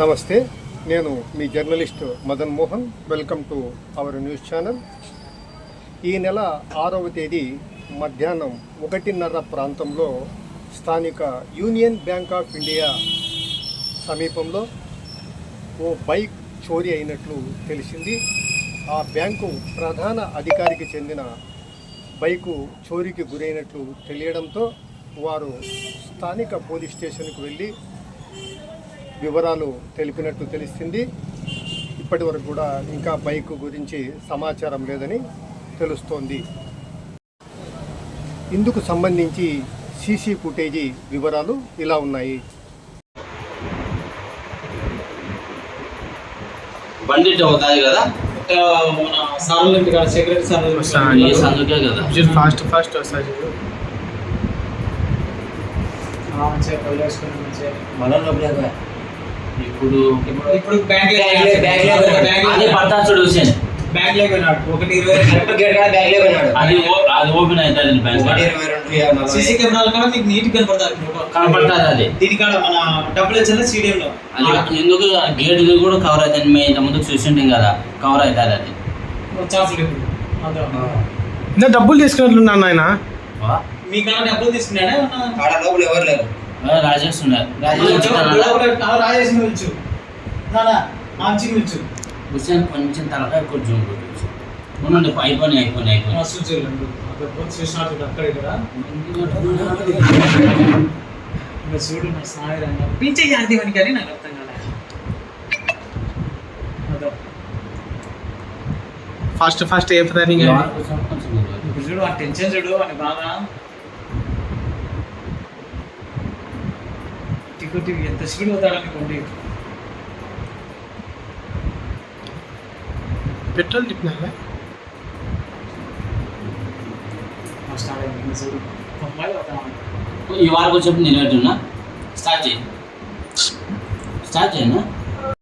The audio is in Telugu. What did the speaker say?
నమస్తే నేను మీ journalist Madan Mohan. Welcome to our news channel. ఈ నెల ఆరవ తేదీ మధ్యాహ్నం ఒకటిన్నర ప్రాంతంలో స్థానిక యూనియన్ బ్యాంక్ ఆఫ్ ఇండియా సమీపంలో ఓ బైక్ చోరీ అయినట్లు తెలిసింది. ఆ బ్యాంకు ప్రధాన అధికారికి చెందిన బైకు చోరీకి గురైనట్లు తెలియడంతో వారు స్థానిక పోలీస్ స్టేషన్కు వెళ్ళి వివరాలు తెలిపినట్టు తెలిసింది. ఇప్పటి వరకు కూడా ఇంకా బైక్ గురించి సమాచారం లేదని తెలుస్తోంది. ఇందుకు సంబంధించి సీసీ ఫుటేజీ వివరాలు ఇలా ఉన్నాయి. బండి కదా కదా? ఫాస్ట్ ఫాస్ట్ మనం ఇప్పుడు ఇప్పుడు బ్యాంక్ బ్యాంక్ బ్యాంక్ అదే పడతా చూడు హుసేన్ బ్యాంక్లో పోయినాడు ఒకటి ఇరవై కరెక్ట్ గేట్ కాడ బ్యాగ్లో పోయినాడు అది అది ఓపెన్ అవుతుంది బ్యాంక్. సీసీ కెమెరాలు కూడా మీకు నీట్ కనపడతారు కనపడుతుంది అది. దీని కాడ మన డబ్బులు వచ్చిన సీడియం లో ఎందుకు? గేట్ కూడా కవర్ అవుతుంది మేము ఇంత ముందుకు చూసింటాం కదా. కవర్ అవుతుంది అది. డబ్బులు తీసుకున్నట్లున్నా నాయన? వా. మీ కాడ డబ్బులు తీసుకున్నాడా? ఆడ లోపల ఎవరు లేరు. రాజేష్ ఉన్నారు రాజేష్ కొంచెం పిలుచు. మంచి పిలుచు. హుసేన్ తలకాయ కొంచెం ఉండండి అయిపోయి అయిపోయి అయిపోయి చూడు నా సాయిరంగా పింఛే యాదివని కానీ నాకు అర్థం కాలే. అదో. ఫాస్ట్ ఫాస్ట్ ఏ ఇప్పుడు చూడు ఆ టెన్షన్ చూడు అని బాగా అయింది ఇంకా చూడు అమ్మాయి పోతాం ఈ వారం వచ్చి నేను పెట్టున్నా స్టార్ట్ చేయి. స్టార్ట్ చేయనా